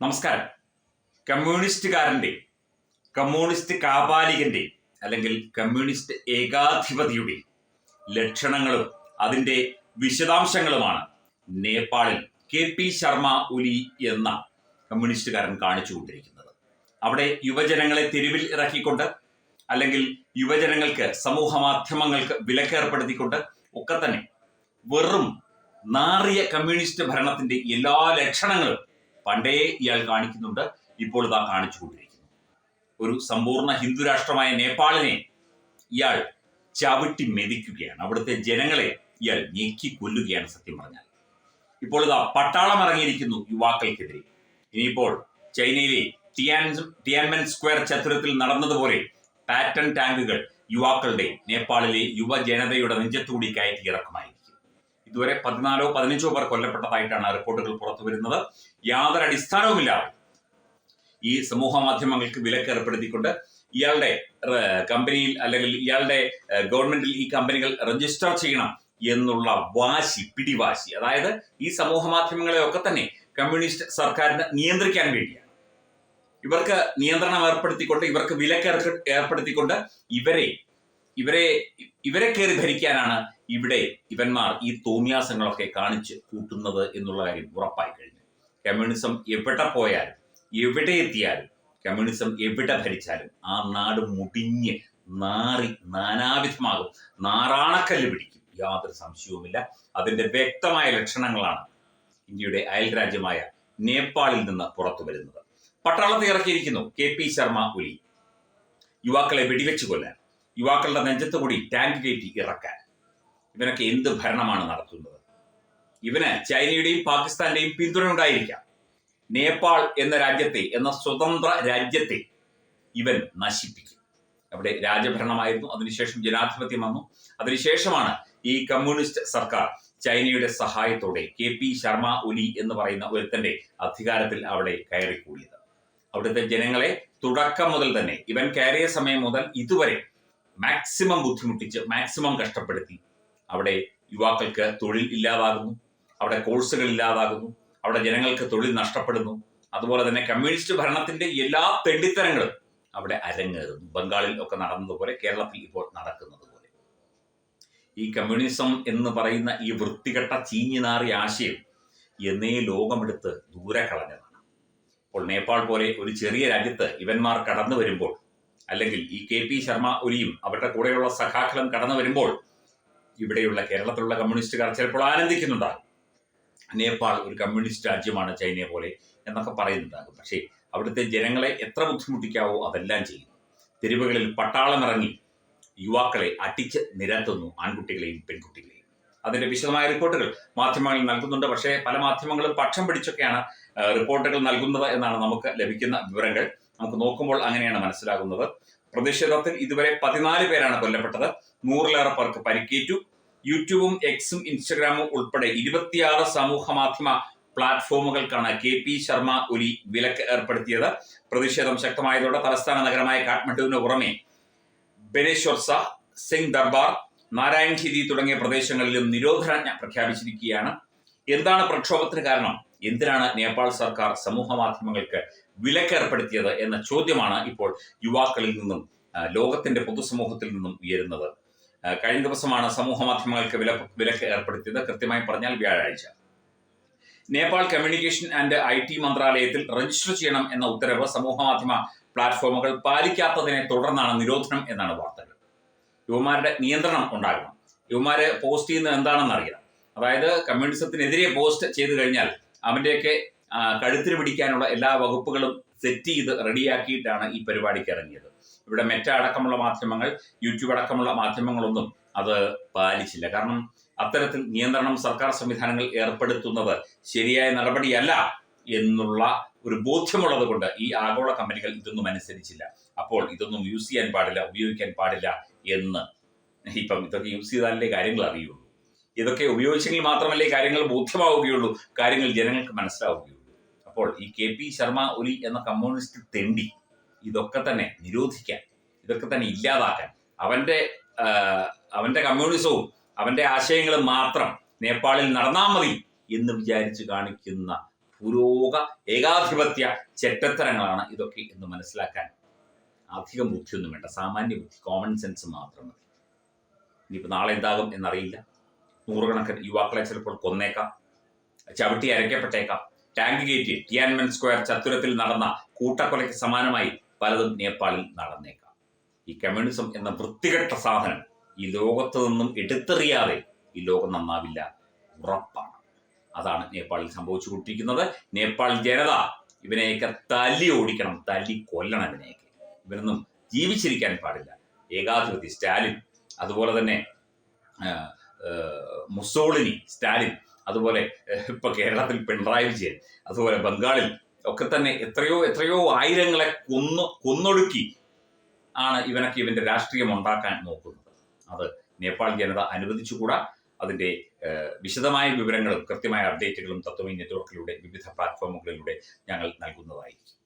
നമസ്കാരം. കമ്മ്യൂണിസ്റ്റുകാരന്റെ കമ്മ്യൂണിസ്റ്റ് കാപാലികന്റെ അല്ലെങ്കിൽ കമ്മ്യൂണിസ്റ്റ് ഏകാധിപതിയുടെ ലക്ഷണങ്ങളും അതിന്റെ വിശദാംശങ്ങളുമാണ് നേപ്പാളിൽ കെ പി ശർമ്മ ഒലി എന്ന കമ്മ്യൂണിസ്റ്റുകാരൻ കാണിച്ചുകൊണ്ടിരിക്കുന്നത്. അവിടെ യുവജനങ്ങളെ തെരുവിൽ ഇറക്കിക്കൊണ്ട് അല്ലെങ്കിൽ യുവജനങ്ങൾക്ക് സമൂഹ മാധ്യമങ്ങൾക്ക് വിലക്കേർപ്പെടുത്തിക്കൊണ്ട് ഒക്കെ തന്നെ വെറും നാറിയ കമ്മ്യൂണിസ്റ്റ് ഭരണത്തിന്റെ എല്ലാ ലക്ഷണങ്ങളും പണ്ടേ ഇയാൾ കാണിക്കുന്നുണ്ട് ഇപ്പോൾ ഇതാ കാണിച്ചുകൊണ്ടിരിക്കുന്നു. ഒരു സമ്പൂർണ ഹിന്ദു രാഷ്ട്രമായ നേപ്പാളിനെ ഇയാൾ ചവിട്ടി മെതിക്കുകയാണ്. അവിടുത്തെ ജനങ്ങളെ ഇയാൾ ഞെക്കി കൊല്ലുകയാണ് സത്യം പറഞ്ഞാൽ. ഇപ്പോൾ ഇതാ പട്ടാളം ഇറങ്ങിയിരിക്കുന്നു യുവാക്കൾക്കെതിരെ. ഇനിയിപ്പോൾ ചൈനയിലെ ടിയാൻ ടിയാൻമെൻ സ്ക്വയർ ചതുരത്തിൽ നടന്നതുപോലെ പാറ്റൺ ടാങ്കുകൾ യുവാക്കളുടെ നേപ്പാളിലെ യുവജനതയുടെ നെഞ്ചത്തുകൂടി കയറ്റി ഇറക്കുമായിരിക്കും ഇതുവരെ പതിനാലോ പതിനഞ്ചോ പേർ കൊല്ലപ്പെട്ടതായിട്ടാണ് റിപ്പോർട്ടുകൾ പുറത്തു വരുന്നത്. യാതൊരു അടിസ്ഥാനവുമില്ല. ഈ സമൂഹ മാധ്യമങ്ങൾക്ക് വിലക്ക് ഏർപ്പെടുത്തിക്കൊണ്ട് ഇയാളുടെ കമ്പനിയിൽ അല്ലെങ്കിൽ ഇയാളുടെ ഗവൺമെന്റിൽ ഈ കമ്പനികൾ രജിസ്റ്റർ ചെയ്യണം എന്നുള്ള വാശി പിടിവാശി. അതായത് ഈ സമൂഹ മാധ്യമങ്ങളെ ഒക്കെ തന്നെ കമ്മ്യൂണിസ്റ്റ് സർക്കാരിന് നിയന്ത്രിക്കാൻ വേണ്ടിയാണ്. ഇവർക്ക് നിയന്ത്രണം ഏർപ്പെടുത്തിക്കൊണ്ട് ഇവർക്ക് വിലക്ക് ഏർപ്പെടുത്തിക്കൊണ്ട് ഇവരെ ഇവരെ ഇവരെ കയറി ഭരിക്കാനാണ് ഇവിടെ ഇവന്മാർ ഈ തോമിയാസങ്ങളൊക്കെ കാണിച്ച് കൂട്ടുന്നത് എന്നുള്ള കാര്യം ഉറപ്പായി കഴിഞ്ഞു. കമ്മ്യൂണിസം എവിടെ പോയാലും എവിടെ എത്തിയാലും കമ്മ്യൂണിസം എവിടെ ഭരിച്ചാലും ആ നാട് മുടിഞ്ഞ് നാറി നാനാവിധമാകും. നാറാണക്കല്ല് പിടിക്കും. യാതൊരു സംശയവുമില്ല. അതിന്റെ വ്യക്തമായ ലക്ഷണങ്ങളാണ് ഇന്ത്യയുടെ അയൽ രാജ്യമായ നേപ്പാളിൽ നിന്ന് പുറത്തു വരുന്നത്. പട്ടാളത്തെ ഇറക്കിയിരിക്കുന്നു കെ പി ശർമ്മ ഒലി. യുവാക്കളെ വെടിവെച്ച് കൊല്ലാൻ. യുവാക്കളുടെ നെഞ്ചത്തുകൂടി ടാങ്ക് കയറ്റി ഇറക്കാൻ. ഇവനൊക്കെ എന്ത് ഭരണമാണ് നടത്തുന്നത്? ഇവന് ചൈനയുടെയും പാകിസ്ഥാന്റെയും പിന്തുണ ഉണ്ടായിരിക്കാം. നേപ്പാൾ എന്ന രാജ്യത്തെ എന്ന സ്വതന്ത്ര രാജ്യത്തെ ഇവൻ നശിപ്പിക്കും. അവിടെ രാജഭരണമായിരുന്നു. അതിനുശേഷം ജനാധിപത്യം വന്നു. അതിനുശേഷമാണ് ഈ കമ്മ്യൂണിസ്റ്റ് സർക്കാർ ചൈനയുടെ സഹായത്തോടെ കെ പി ശർമ്മ ഒലി എന്ന് പറയുന്ന ഒരുത്തന്റെ അധികാരത്തിൽ അവിടെ കയറിക്കൂടിയത്. അവിടുത്തെ ജനങ്ങളെ തുടക്കം മുതൽ തന്നെ ഇവൻ കയറിയ സമയം മുതൽ ഇതുവരെ മാക്സിമം ബുദ്ധിമുട്ടിച്ച് മാക്സിമം കഷ്ടപ്പെടുത്തി അവിടെ യുവാക്കൾക്ക് തൊഴിൽ ഇല്ലാതാകുന്നു. അവിടെ കോഴ്സുകൾ ഇല്ലാതാകുന്നു. അവിടെ ജനങ്ങൾക്ക് തൊഴിൽ നഷ്ടപ്പെടുന്നു. അതുപോലെ തന്നെ കമ്മ്യൂണിസ്റ്റ് ഭരണത്തിന്റെ എല്ലാ തെണ്ടിത്തരങ്ങളും അവിടെ അരങ്ങേറുന്നു. ബംഗാളിൽ ഒക്കെ നടന്നതുപോലെ കേരളത്തിൽ ഇപ്പോൾ നടക്കുന്നത് പോലെ ഈ കമ്മ്യൂണിസം എന്ന് പറയുന്ന ഈ വൃത്തികെട്ട ചീഞ്ഞിനാറിയ ആശയം എന്നേ ലോകമെടുത്ത് ദൂരെ കളഞ്ഞതാണ്. അപ്പോൾ നേപ്പാൾ പോലെ ഒരു ചെറിയ രാജ്യത്ത് ഇവന്മാർ കടന്നു വരുമ്പോൾ അല്ലെങ്കിൽ ഈ കെ പി ശർമ്മ ഒലിയും അവരുടെ കൂടെയുള്ള സഖാക്കളും കടന്നു വരുമ്പോൾ ഇവിടെയുള്ള കേരളത്തിലുള്ള കമ്മ്യൂണിസ്റ്റുകാർ ചിലപ്പോൾ ആനന്ദിക്കുന്നുണ്ടാകും. നേപ്പാൾ ഒരു കമ്മ്യൂണിസ്റ്റ് രാജ്യമാണ് ചൈനയെ പോലെ എന്നൊക്കെ പറയുന്നുണ്ടാകും. പക്ഷേ അവിടുത്തെ ജനങ്ങളെ എത്ര ബുദ്ധിമുട്ടിക്കാവോ അതെല്ലാം ചെയ്യുന്നു തെരുവുകളിൽ പട്ടാളമിറങ്ങി യുവാക്കളെ അടിച്ച് നിരത്തുന്നു ആൺകുട്ടികളെയും പെൺകുട്ടികളെയും. അതിന്റെ വിശദമായ റിപ്പോർട്ടുകൾ മാധ്യമങ്ങളിൽ നൽകുന്നുണ്ട്. പക്ഷേ പല മാധ്യമങ്ങളും പക്ഷം പിടിച്ചൊക്കെയാണ് റിപ്പോർട്ടുകൾ നൽകുന്നത് എന്നാണ് നമുക്ക് ലഭിക്കുന്ന വിവരങ്ങൾ. നമുക്ക് നോക്കുമ്പോൾ അങ്ങനെയാണ് മനസ്സിലാകുന്നത്. പ്രതിഷേധത്തിൽ ഇതുവരെ പതിനാല് പേരാണ് കൊല്ലപ്പെട്ടത്. നൂറിലേറെ പേർക്ക് പരിക്കേറ്റു. യൂട്യൂബും എക്സും ഇൻസ്റ്റഗ്രാമും ഉൾപ്പെടെ ഇരുപത്തിയാറ് സമൂഹ മാധ്യമ പ്ലാറ്റ്ഫോമുകൾക്കാണ് കെ പി ശർമ്മ ഒലി വിലക്ക് ഏർപ്പെടുത്തിയത്. പ്രതിഷേധം ശക്തമായതോടെ തലസ്ഥാന നഗരമായ കാഠ്മണ്ഡുവിന് പുറമെ ബനേശ്വർ സ സിംഗ് ദർബാർ നാരായൺ ഖിരി തുടങ്ങിയ പ്രദേശങ്ങളിലും നിരോധനാജ്ഞ പ്രഖ്യാപിച്ചിരിക്കുകയാണ്. എന്താണ് പ്രക്ഷോഭത്തിന് കാരണം? എന്തിനാണ് നേപ്പാൾ സർക്കാർ സമൂഹ മാധ്യമങ്ങൾക്ക് വിലക്കേർപ്പെടുത്തിയത് എന്ന ചോദ്യമാണ് ഇപ്പോൾ യുവാക്കളിൽ നിന്നും ലോകത്തിന്റെ പൊതുസമൂഹത്തിൽ നിന്നും ഉയരുന്നത്. കഴിഞ്ഞ ദിവസമാണ് സമൂഹ മാധ്യമങ്ങൾക്ക് വില വിലക്ക് ഏർപ്പെടുത്തിയത്. കൃത്യമായി പറഞ്ഞാൽ വ്യാഴാഴ്ച. Nepal communication and I T മന്ത്രാലയത്തിൽ register ചെയ്യണം എന്ന ഉത്തരവ് സമൂഹ മാധ്യമ പ്ലാറ്റ്ഫോമുകൾ പാലിക്കാത്തതിനെ തുടർന്നാണ് നിരോധനം എന്നാണ് വാർത്തകൾ. യുവമാരുടെ നിയന്ത്രണം ഉണ്ടാകണം. യുവമാരെ പോസ്റ്റ് ചെയ്യുന്നത് എന്താണെന്ന് അറിയണം അതായത് കമ്മ്യൂണിസത്തിനെതിരെ പോസ്റ്റ് ചെയ്തു കഴിഞ്ഞാൽ അവന്റെയൊക്കെ കഴുത്തിന് പിടിക്കാനുള്ള എല്ലാ വകുപ്പുകളും സെറ്റ് ചെയ്ത് റെഡിയാക്കിയിട്ടാണ് ഈ പരിപാടിക്ക് ഇറങ്ങിയത്. ഇവിടെ മെറ്റ അടക്കമുള്ള മാധ്യമങ്ങൾ യൂട്യൂബ് അടക്കമുള്ള മാധ്യമങ്ങളൊന്നും അത് പാലിച്ചില്ല. കാരണം അത്തരത്തിൽ നിയന്ത്രണം സർക്കാർ സംവിധാനങ്ങൾ ഏർപ്പെടുത്തുന്നത് ശരിയായ നടപടിയല്ല എന്നുള്ള ഒരു ബോധ്യമുള്ളത് കൊണ്ട് ഈ ആഗോള കമ്പനികൾ ഇതൊന്നും അനുസരിച്ചില്ല. അപ്പോൾ ഇതൊന്നും യൂസ് ചെയ്യാൻ പാടില്ല ഉപയോഗിക്കാൻ പാടില്ല എന്ന് ഇപ്പം ഇതൊക്കെ യൂസ് ചെയ്താലേ കാര്യങ്ങൾ അറിയുള്ളൂ. ഇതൊക്കെ ഉപയോഗിച്ചെങ്കിൽ മാത്രമല്ലേ കാര്യങ്ങൾ ബോധ്യമാവുകയുള്ളൂ. കാര്യങ്ങൾ ജനങ്ങൾക്ക് മനസ്സിലാവുകയുള്ളൂ. അപ്പോൾ ഈ കെ പി ശർമ്മ ഒലി എന്ന കമ്മ്യൂണിസ്റ്റ് തെണ്ടി ഇതൊക്കെ തന്നെ നിരോധിക്കാൻ ഇതൊക്കെ തന്നെ ഇല്ലാതാക്കാൻ അവന്റെ അവന്റെ കമ്മ്യൂണിസവും അവന്റെ ആശയങ്ങളും മാത്രം നേപ്പാളിൽ നടന്നാൽ മതി എന്ന് വിചാരിച്ച് കാണിക്കുന്ന പുരോഗ ഏകാധിപത്യ ചെറ്റത്തരങ്ങളാണ് ഇതൊക്കെ എന്ന് മനസ്സിലാക്കാൻ അധികം ബുദ്ധിയൊന്നും വേണ്ട. സാമാന്യ ബുദ്ധി കോമൺ സെൻസ് മാത്രം മതി. ഇനിയിപ്പോൾ നാളെ എന്താകും എന്നറിയില്ല. നൂറുകണക്കിന് യുവാക്കളെ ചിലപ്പോൾ കൊന്നേക്കാം. ചവിട്ടി അരയ്ക്കപ്പെട്ടേക്കാം. ടാങ്ക് ഗേറ്റ് ടിയാൻമെൻ സ്ക്വയർ ചത്തുരത്തിൽ നടന്ന കൂട്ടക്കൊലയ്ക്ക് സമാനമായി പലതും നേപ്പാളിൽ നടന്നേക്കാം. ഈ കമ്മ്യൂണിസം എന്ന വൃത്തികെട്ട സാധനം ഈ ലോകത്ത് നിന്നും എടുത്തെറിയാതെ ഈ ലോകം നന്നാവില്ല ഉറപ്പാണ്. അതാണ് നേപ്പാളിൽ സംഭവിച്ചുകൊണ്ടിരിക്കുന്നത്. നേപ്പാൾ ജനത ഇവനെയൊക്കെ തല്ലി ഓടിക്കണം തല്ലി കൊല്ലണം ഇവനെയൊക്കെ. ഇവനൊന്നും ജീവിച്ചിരിക്കാൻ പാടില്ല. ഏകാധിപതി സ്റ്റാലിൻ അതുപോലെ തന്നെ മുസോളിനി സ്റ്റാലിൻ അതുപോലെ ഇപ്പൊ കേരളത്തിൽ പിണറായി വിജയൻ അതുപോലെ ബംഗാളിൽ ഒക്കെ തന്നെ എത്രയോ എത്രയോ ആയിരങ്ങളെ കൊന്നു കൊന്നൊടുക്കി ആണ് ഇവനൊക്കെ ഇവന്റെ രാഷ്ട്രീയം ഉണ്ടാക്കാൻ നോക്കുന്നത്. അത് നേപ്പാൾ ജനത അനുവദിച്ചുകൂടാ. അതിന്റെ വിശദമായ വിവരങ്ങളും കൃത്യമായ അപ്ഡേറ്റുകളും തത്വമി നെറ്റ്വർക്കിലൂടെ വിവിധ പ്ലാറ്റ്ഫോമുകളിലൂടെ ഞങ്ങൾ നൽകുന്നതായിരിക്കും.